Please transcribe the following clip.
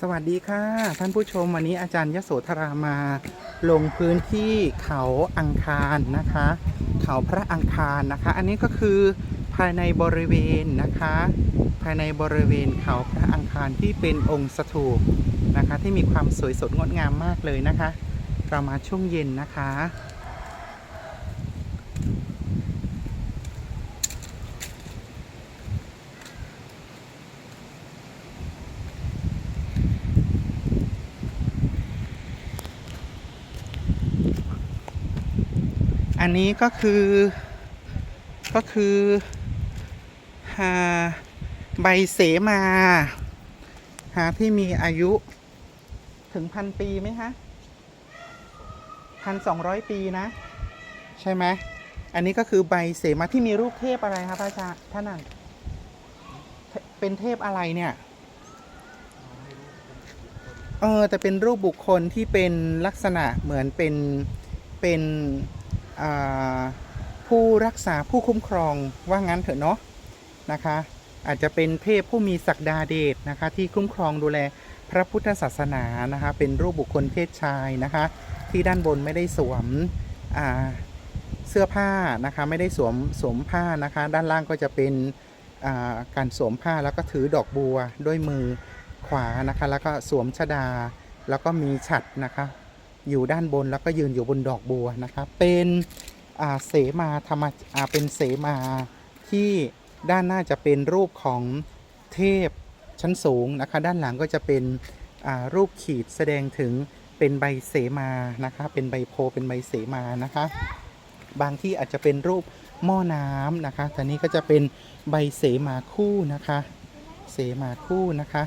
สวัสดีค่ะ ท่านผู้ชมวันนี้อาจารย์ยโสธรามาลงพื้นที่เขาอังคารนะคะ เขาพระอังคารนะคะ อันนี้ก็คือภายในบริเวณนะคะ ภายในบริเวณเขาพระอังคารที่เป็นองค์สถูปนะคะ ที่มีความสวยสดงดงามมากเลยนะคะ เรามาช่วงเย็นนะคะ อันนี้ก็คือก็คือหาใบเสมาหาที่มีอายุถึงพันปีไหมฮะพันสองร้อยปีนะ ใช่ไหมอันนี้ก็คือใบเสมาที่มีรูปเทพอะไรครับพระอาจารย์ท่านน่ะเทเป็นเทพอะไรเนี่ย เออแต่เป็นรูปบุคคลที่เป็นลักษณะเหมือนเป็นเป็น ผู้รักษาผู้คุ้มครองว่างั้นเถอะเนาะนะคะ อาจจะเป็นเทพผู้มีศักดาเดชนะคะที่คุ้มครองดูแลพระพุทธศาสนานะคะ เป็นรูปบุคคลเพศชายนะคะ ที่ด้านบนไม่ได้สวมเสื้อผ้านะคะไม่ได้สวมสวมผ้านะคะ ด้านล่างก็จะเป็นาการสวมผ้าแล้วก็ถือดอกบัวด้วยมือขวานะคะ แล้วก็สวมชดา แล้วก็มีฉัดนะคะ อยู่ด้านบนแล้วก็ยืนอยู่บนดอกบัวนะคะเป็นเสมาธรรมเป็นเสมาที่ด้านหน้าจะเป็นรูปของเทพชั้นสูงนะคะ ด้านหลังก็จะเป็นรูปขีดแสดงถึงเป็นใบเสมานะคะ เป็นใบโพเป็นใบเสมานะคะ บางที่อาจจะเป็นรูปหม้อน้ำนะคะแต่นี้ก็จะเป็นใบเสมาคู่นะคะ เสมาคู่นะคะ